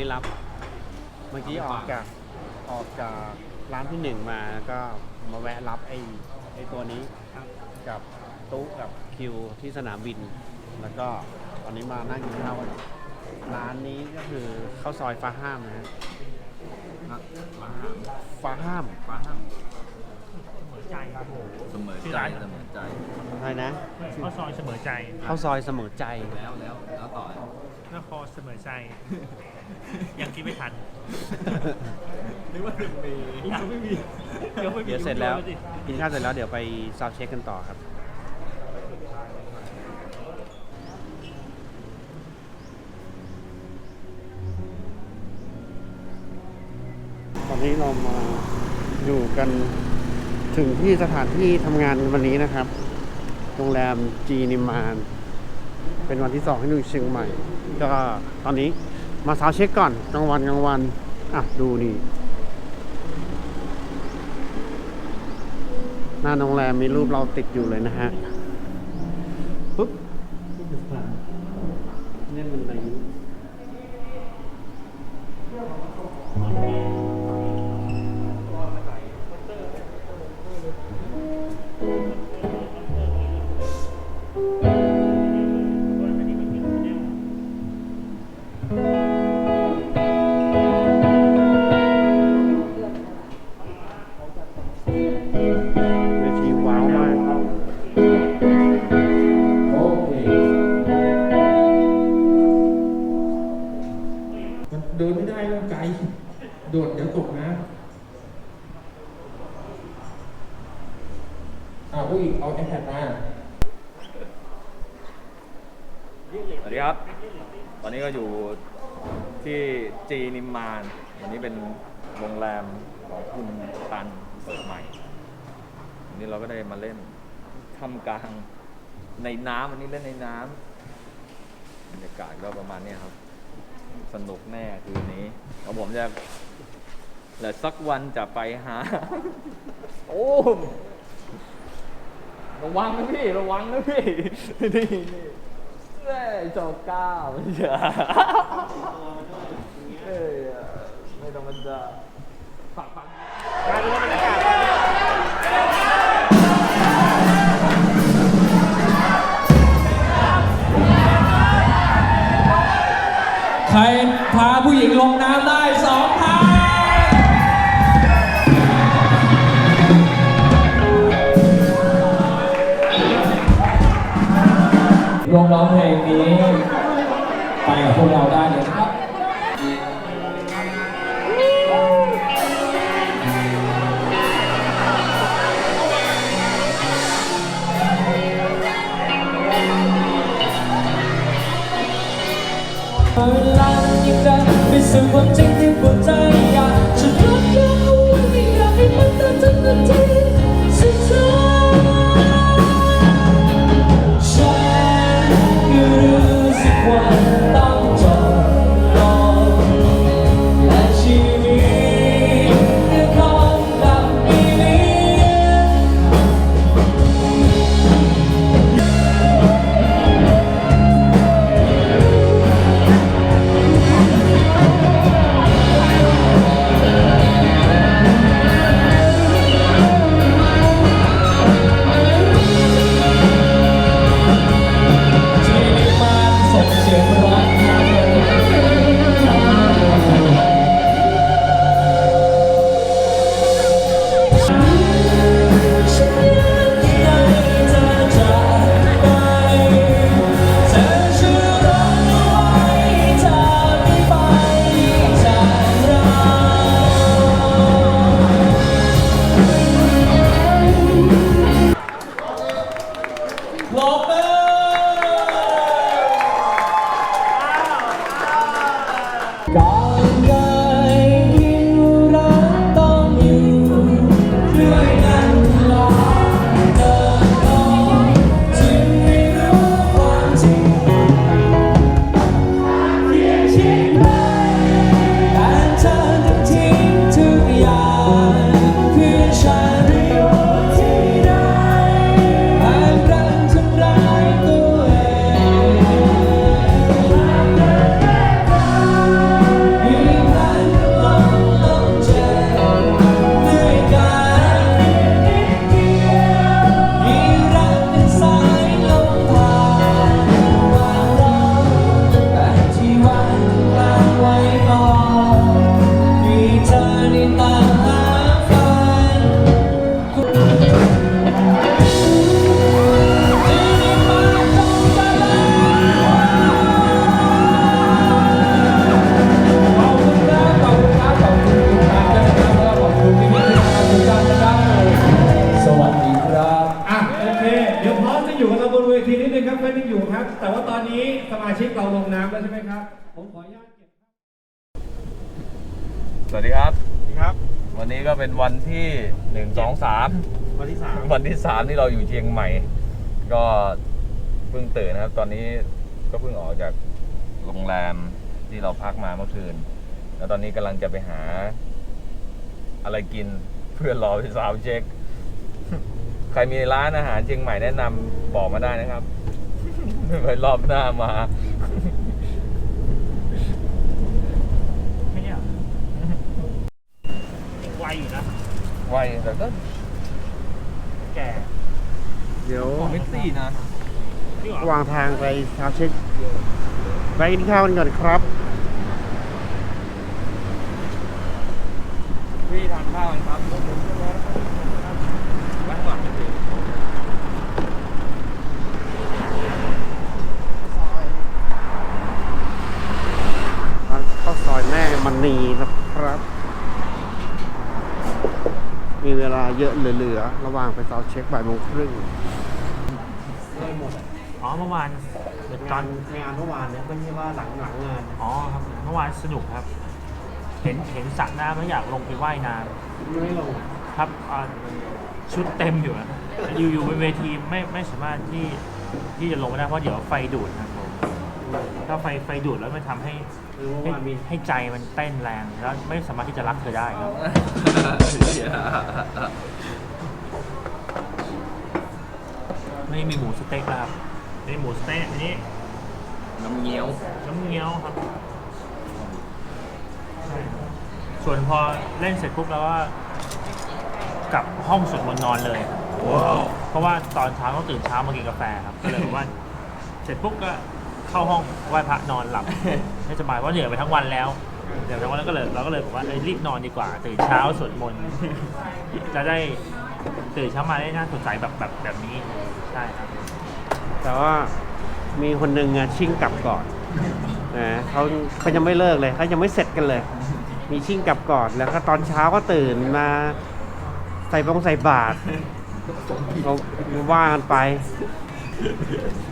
ข้าวซอยครับตอนนี้รับ เมื่อกี้ออกจากออกจากร้านที่หนึ่งมาก็มาแวะรับไอ้ไอ้ตัวนี้ครับกับตุ๊กับคิวที่สนามบิน แล้วก็ตอนนี้มานั่งกินข้าวกันร้านนี้ก็คือข้าวซอยฟ้าห้ามนะฮะฟ้าห้ามฟ้าห้ามฟ้าห้ามเสมอใจครับผมเสมอชื่อใจร้านเสมอใจอะไรนะข้าวซอยเสมอใจข้าวซอยเสมอใจแล้วแล้วแล้วต่อ นครเสมอใจ ยังกินไม่ทัน นึกว่าจะมียังไม่มียังไม่มีเดี๋ยวเสร็จแล้วสิกินข้าวเสร็จแล้วเดี๋ยวไปซาวด์เช็คกันต่อครับ ตอนนี้เรามาอยู่กันถึงที่สถานที่ทำงานวันนี้นะครับ โรงแรมจีนิมาน เป็นวันที่สองที่อยู่เชียงใหม่ ก็ตอนนี้มาซาวเช็คก่อนกลางวันกลางวันอะดูนี่หน้าโรงแรมมีรูปเราติดอยู่เลยนะฮะปุ๊บ โดดเดี๋ยวตกนะอ่าผู้หญิงเอา iPad มาสวัสดีครับ ตอนนี้ก็อยู่ที่จีนิมมานอันนี้เป็นโรงแรมของคุณตันเปิดใหม่วันนี้เราก็ได้มาเล่นทำกลางในน้ำวันนี้เล่นในน้ำบรรยากาศก็ประมาณนี้ครับ สนุกแน่คืนนี้แล้วผมจะ แล้วสักวันจะไปหา โอ้มระวังนะพี่ ระวังนะพี่ นี่นี่เอ้ยโจก้าไม่ใช่เอ้ยไม่ธรรมดาฝักฝักใครพาผู้หญิงลงน้ำได้ ร้องเพลงนี้ ไปกับพวกเราได้เลย ก็เป็นวันที่หนึ่งสองสามวันที่สามวันที่สามที่เราอยู่เชียงใหม่ ก็เพิ่งตื่นนะครับ ตอนนี้ก็เพิ่งออกจากโรงแรมที่เราพักมาเมื่อคืน แล้วตอนนี้กำลังจะไปหา อะไรกินเพื่อรอไปสาวเช็ค ใครมีร้านอาหารเชียงใหม่แนะนำบอกมาได้นะครับไปรอบหน้ามา ไม่เนี่ยไว อยู่นะไวแต่ก็แก่เดี๋ยวของไม่ตีนะนี่หรอวางทางไปเช้าเช็คไปกินข้าวกันก่อนครับ พี่ทานข้าวกันครับบ้านก่อน ร้านข้าวซอยแม่มันนีนะครับ มี เวลาเยอะเหลือๆ ระหว่างไปเซาเช็คบ่ายโมงครึ่งอ๋อเมื่อวานเดี๋ยวตอนงานเมื่อวานเนี่ยไม่ใช่ว่าหลังหลังงานอ๋อครับเมื่อวานสนุกครับ เห็นเห็นสระน้ำแล้วอยากลงไปว่ายน้ไม่ลงำครับอ่าชุดเต็มอยู่นะอยู่อยู่บนเวทีไม่ไม่สามารถที่ที่จะลงไม่ได้เพราะเดี๋ยวไฟดูดครับ ผมถ้าไฟไฟดูดแล้วมันทำให้คือเมื่อให้วานมีให้ใจมันเต้นแรงแล้วไม่สามารถที่จะรักเธอได้ครับ ไม่มีหมูสเต็กแล้วครับนี่หมูสเต็กอันนี้น้ำเงี้ยว น้ำเงี้ยวครับใช่ส่วนพอเล่นเสร็จปุ๊บแล้วก็กลับห้องสวดมนต์นอนเลยครับเพราะว่าตอนเช้าต้องตื่นเช้ามากินกาแฟครับ ก็เลยบอกว่า เสร็จปุ๊บก็ เข้าห้องไหว้พระนอนหลับให้สบายเพราะเหนื่อยไปทั้งวันแล้วเหนื่อยไปทั้งวันแล้วก็เลยเราก็เลยบอกว่าเอ้ยรีบนอนดีกว่า ตื่นเช้าสวดมนต์จะได้ตื่นเช้ามาได้น่าสดใสแบบแบบแบบนี้ใช่ครับ แต่ว่ามีคนหนึ่งอะชิ่งกลับก่อนนะเขาเขายังไม่เลิกเลยเขายังไม่เสร็จกันเลย มีชิ่งกลับก่อนแล้วก็ตอนเช้าก็ตื่นมาใส่บงใส่บาตรเขาว่ากันไป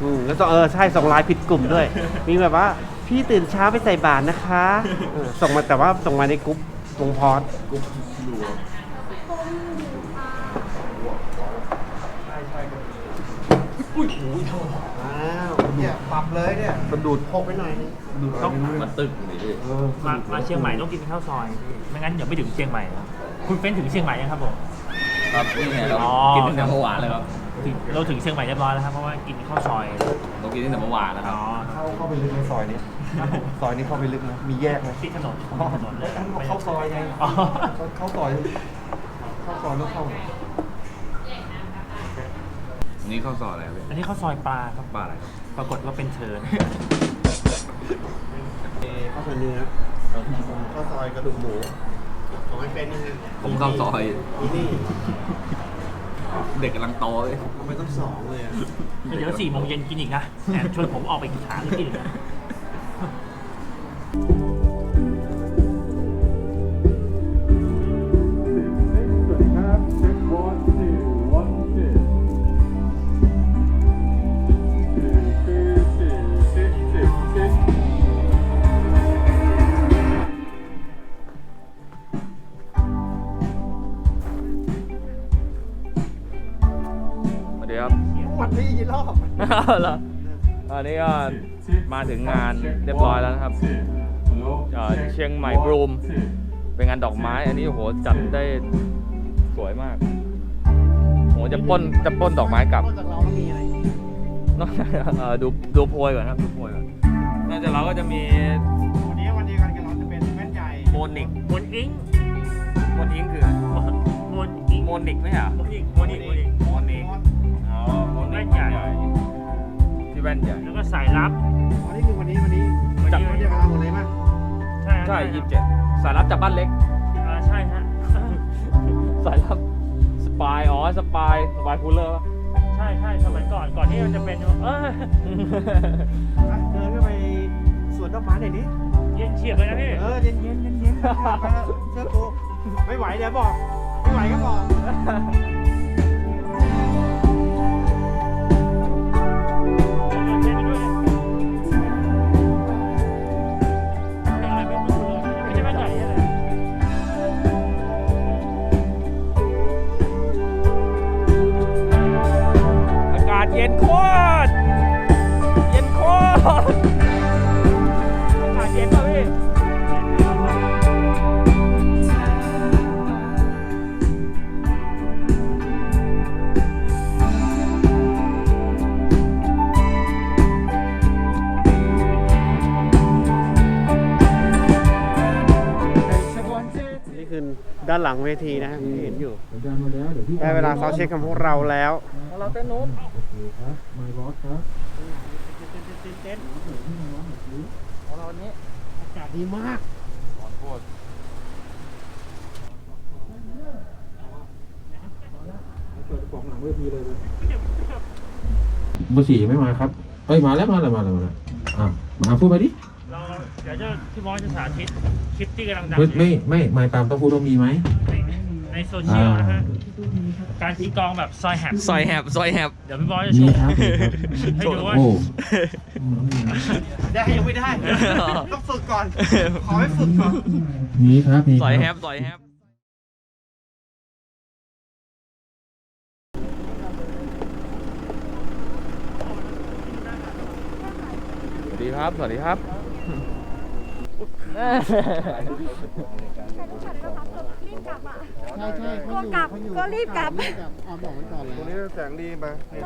อืมแล้วก็เออใช่ส่งไลน์ผิดกลุ่มด้วย มีแบบว่าพี่ตื่นเช้าไปใส่บาตรนะคะเออส่งมาแต่ว่าส่งมาในกลุ่มวงพอดอ้าวเนี่ยปรับเลยเนี่ยกระดูดพกไปหน่อยนึงต้องมาตึกนี่พี่มามาเชียงใหม่ต้องกินข้าวซอยพี่ไม่งั้นเดี๋ยวไม่ถึงเชียงใหม่นะคุณเฟ้นถึงเชียงใหม่ยังครับผม ครับนี่ไงเราอ๋อ กินตั้งแต่เมื่อวานเลยครับ ถึงเราถึงเชียงใหม่เรียบร้อยแล้วครับเพราะว่ากินข้าวซอยเรากินตั้งแต่เมื่อวานแล้วคอ๋รับอเข้าเข้าไปลึกในซอยนี้ซอยนี้เข้าไปลึกนะมีแยกไหมติดถนนติดถนนเลยเข้าซอยไงอ๋อ เข้าซอยเข้าซอยแล้วเข้าอันนี้ข้าวซอยอะไรครับพี่อันนี้ข้าวซอยปลาครับปลาอะไรครับปรากฏว่าเป็นเธอข้าวซอยเนื้อข้าวซอยกระดูกหมูของไอ้เป็นนะฮะผมข้าวซอยอีนี่ เด็กกำลังโตเลย ทำไมต้องสองเลยอะเดี๋ยวสี่โมงเย็นกินอีกนะแอบชวนผมออกไปกินหาอะไรกินอีกนะ เหรออันนี้ก็มาถึงงานเรียบร้อยแล้วนะครับเอ่อเชียงใหม่บรูม เป็นงานดอกไม้ อันนี้โอ้โหจัดได้สวยมากโหจะปล้นจะปล้นดอกไม้กลับนอกจากเราก็มีอะไรนอกจากเอ่อดูดูโพยก่อนครับดูโพยก่อนนอกจากเราก็จะมีวันนี้วันเดียวกันกับเราจะเป็นแว่นใหญ่โมนิกมนอิงโมนิกคืออะไรมนอิงโมนิกไหมอะมนอิงมนอิงมนอิงโมนิก ว่นใหญ่ แล้วก็สายลับวันนี้คือวันนี้วันนี้วันนี้จับวันเดียวกับเราหมดเลยมั้ยใช่ใช่ยี่สิบเจ็ดสายลับจากบ้านเล็ก อ่าใช่ฮะ สายลับสปายอ๋อสปายสปายคูลเลอร์ ใช่ใช่สมัยก่อนก่อนที่มันจะเป็นเอออะเดินเข้าไปสวนดอกไม้หน่อยดิเย็นเฉียบเลยนะพี่เออเย็นเย็นเย็นเย็นไปเถอะเชื่อกูไม่ไหวเดี๋ยวบอก ไม่ไหวก็บอกานหลังเวทีนะฮะที่เห็นอยู่ ได้เวลาซาวด์เช็คของพวกเราแล้วเราเต้นนู้นอากาศดีมากเบอร์สี่ไม่มาครับ เอ้ยมาแล้วมาแล้วมาแล้วมาแล้วอะมาพูดมาดิเราเดี๋ยวจะพี่บอสจะสาธิตคลิปที่กำลังดังไม่อยู่ไม่ไม่ไม่ตามต้องพูดว่ามีไหมในโซเชียลนะฮะ การตีกลองแบบซอยแฮปซอยแฮบซอยแฮบเดี๋ยวพี่บอสจะโชมีว์ครับมีครับให้ดูว่า โอ้ได้ยังไม่ได้ ต้องฝึกก่อน ขอให้ฝึกก่อน มีครับมีซอยแฮครับ บซอยแฮบสวัสดีครับ สวัสดีครับ ใช่ใช่เขาอยู่กลับเขาอยู่ก็รีบกลับ เอาบอกไว้ก่อนตรงเลยนี้แสงดีไปนี่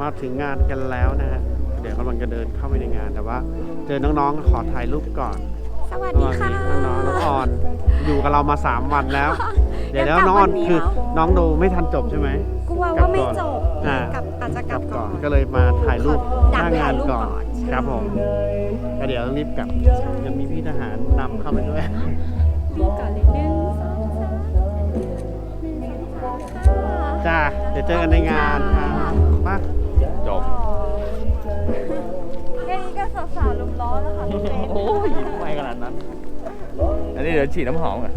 มาถึงงานกันแล้วนะฮะ เดี๋ยวกำลังจะเดินเข้าไปในงานแต่ว่า เจอน้องๆ ขอถ่ายรูปก่อนสวัสสดีวัสค่ะดีน้องๆน้องออน อยู่กับเรามา 3 วันแล้ว เดี๋ยวเดี๋แล้ยววน้องออนกลับวันเดียวคือน้องดูไม่ทันจบใช่ไหม กลัวว่าไม่จบอ่า กลับอาจจะกลับก่อนก็เลยมาถ่ายรูปอยากหน้างานถ่ายรูปก่อนก่อนใช่ ครับผมก็เดี๋ยวต้องรีบกลับยังมีพี่ทหารนำเข้าไปด้วยรีบก่อนเลยหนึ่งสองสามหนึ่งสองสามค่ะจ้าเดี๋ยวเจอกันในงานครับมาจบแค่นี้ก็สาวๆลุมล้อแล้วค่ะพี่เบนโอ้ยไม่ขนาดนั้น อันนี้เดี๋ยวฉีดน้ำหอมอะ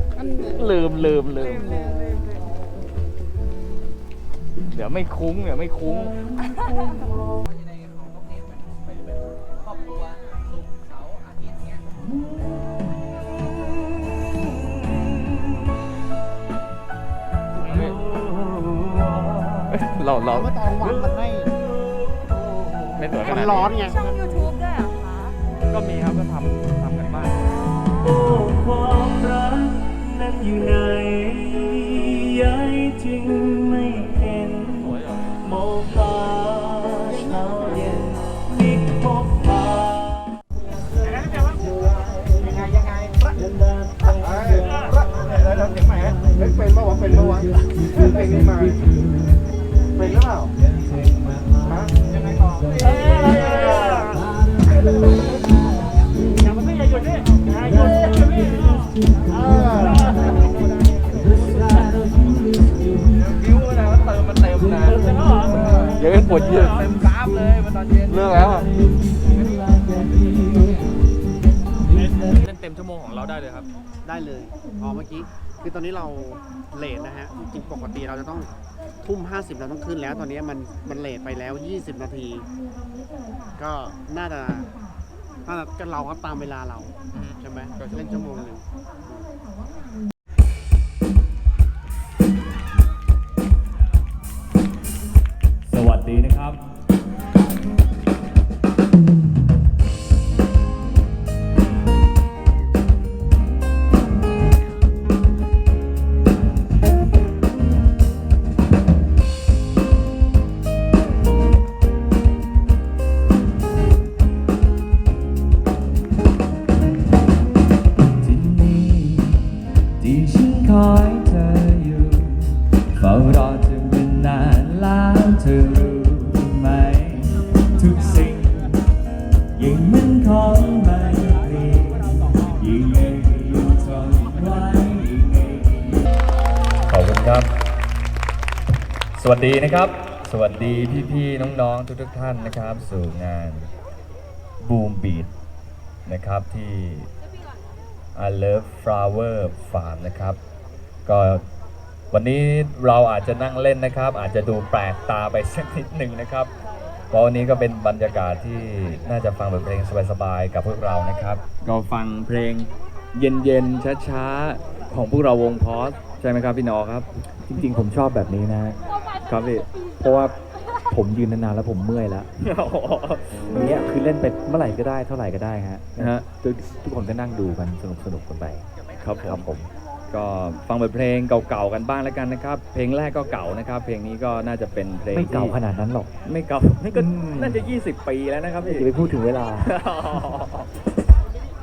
ลืมลืมลืมเดี๋ยวไม่คุ้งเดี๋ยวไม่คุ้ง เราเราเมื่อตอนวันมันให้ไม่สวยขมันนาดร้อนนี้ไง ช่อง YouTube ด้วยเหรอคะก็มีครับก็ทำทำกันบ้างความรักนั้นอยู่ไหนยายจึงไม่เห็นสวยเหรอโมกฟ้าเช้าเย็นมิกพบตาเป็นปะวะเป็นปะวะเพลงนี้มาเป็นหรือเปล่า ฮ เราเลทนะฮะ จริงๆปกติเราจะต้องทุ่ม 50 เราต้องขึ้นแล้ว ตอนนี้มันมันเลทไปแล้ว 20 นาที ก็น่าจะน่าจะก็เราก็ตามเวลาเรา ใช่ไหมเล่นชั่วโมงหนึ่งสวัสดีนะครับ สวัสดีนะครับ สวัสดีพี่ๆน้องๆทุกๆท่านนะครับ สู่งาน Boom Beat นะครับที่ I Love Flower Farm นะครับ ก็วันนี้เราอาจจะนั่งเล่นนะครับ อาจจะดูแปลกตาไปสักนิดหนึ่งนะครับ เพราะวันนี้ก็เป็นบรรยากาศที่น่าจะฟังบทเพลงสบายๆกับพวกเรานะครับ ก็ฟังเพลงเย็นๆช้าๆของพวกเราวงพอส ใช่ไหมครับพี่นอครับ จริงๆ ผมชอบแบบนี้นะครับพี่เพราะว่าผมยืนนานๆแล้วผมเมื่อยแล้วอันเนี้ยคือเล่นไปเมื่อไหร่ก็ได้เท่าไหร่ก็ได้ฮะนะฮะ ทุกทุกคนก็นั่งดูกันสนุกสนุกๆกันไปครับผมครับผม ก็ฟังบทเพลงเก่าๆกันบ้างแล้วกันนะครับ เพลงแรกก็เก่านะครับ เพลงนี้ก็น่าจะเป็นเพลงไม่เก่าที่ขนาดนั้นหรอก ไม่เก่านี่ก็อืมน่าจะ 20 ปีแล้วนะครับพี่จะไปพูดถึงเวลา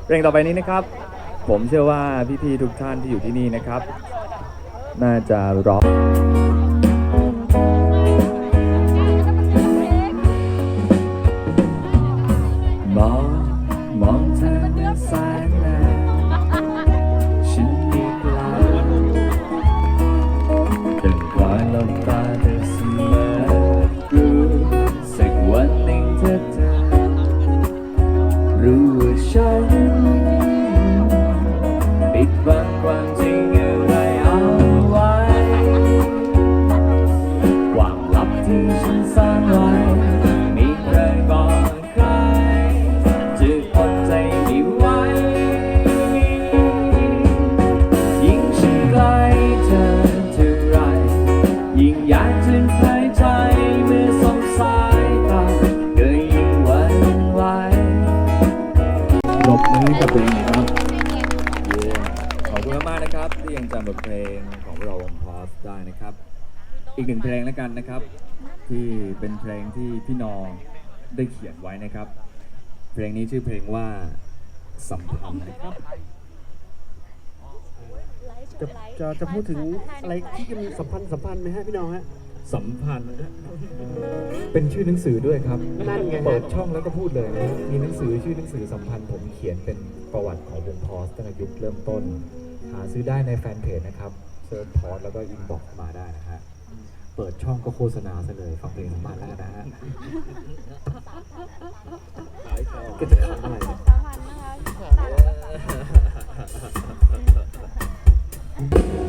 เพลงต่อไปนี้นะครับ ผมเชื่อว่าพี่ๆทุกท่านที่อยู่ที่นี่นะครับ น่าจะร้อก อีกหนึ่งเพลงแล้วกันนะครับ ที่เป็นเพลงที่พี่นอได้เขียนไว้นะครับ เพลงนี้ชื่อเพลงว่าสัมพันธ์นะครับ จะจะจะพูดถึงอะไรที่จะมีสัมพันธ์สัมพันธ์ไหมฮะพี่น้องฮะ สัมพันธ์นะเป็นชื่อหนังสือด้วยครับนั่นไงฮะ เปิดช่องแล้วก็พูดเลยนะมีหนังสือชื่อหนังสือสัมพันธ์ผมเขียนเป็นประวัติของวงพอสตั้งแต่ยุคเริ่มต้น หาซื้อได้ในแฟนเพจนะครับเซิร์ชพอสแล้วก็อินบ็อกมาได้นะฮะ เปิดช่องก็โฆษณาซะเลยฟังเพลงสัมพันธ์แล้วกันนะฮะก็จะขำอะไรเนี่ย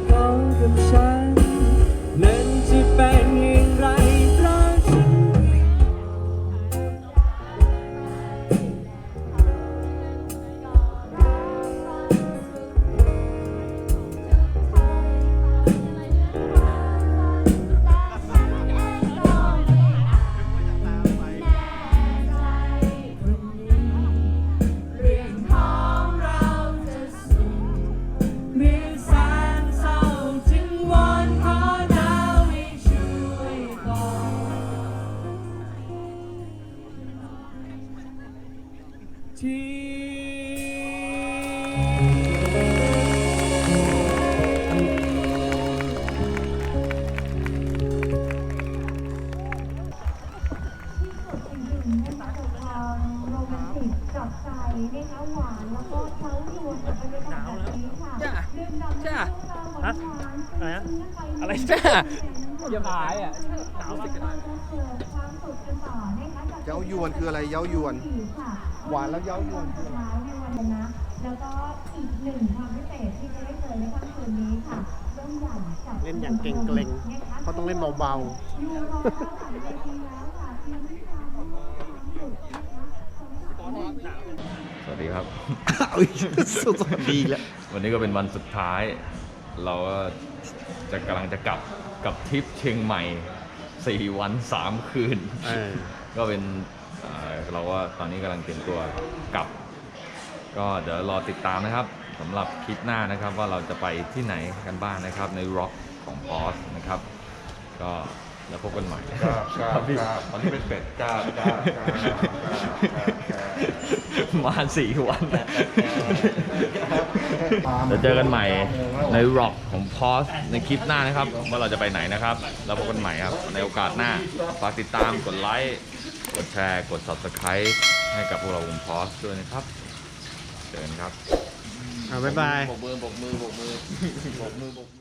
เขากับฉันนั้น อย่าพายอะหนาวสิกันความสุขกันต่อนะคะจากเย้ายวนคืออะไรเย้ายวนค่ะหวานแล้วเย้ายวนคืออะไรแล้วในวันนี้นะแล้วก็อีกหนึ่งความพิเศษที่จะได้เจอในค่ำคืนนี้ค่ะเรื่องใหญ่จากเล่นอย่างเกรงๆเขาต้องเล่นเบาอยู่รอหลังเวทีแล้วค่ะทีมที่ทำความสุขนะคะของสาวๆสวัสดีครับๆสุดดีแล้ววันนี้ก็เป็นวันสุดท้าย เราก็จะกำลังจะกลับ กับทริปเชียงใหม่ 4 วัน 3 คืน เออ ก็เป็นเอ่อเราก็ตอนนี้กำลังเตรียมตัวกลับ ก็เดี๋ยวรอติดตามนะครับสำหรับคลิปหน้านะครับว่าเราจะไปที่ไหนกันบ้างนะครับในร็อกของพอสนะครับ ก็แล้วพบกันใหม่ครับครับครับตอนนี้เป็นเป็ดกล้าก้าก้าก้าก้ามาสี่วันเดี๋ ยวเจอกันใหม่ในร็อกของพอสในคลิปหน้านะครับ ว่าเราจะไปไหนนะครับ แล้วพบกันใหม่ครับ ในโอกาสหน้า ฝากติดตามกดไลค์กดแชร์กด subscribe ให้กับพวกเราวงพอสด้วยนะครับเจอกันครับ อ่าบ๊ายบาย บกมือบกมือบกมือบกมือบกมือ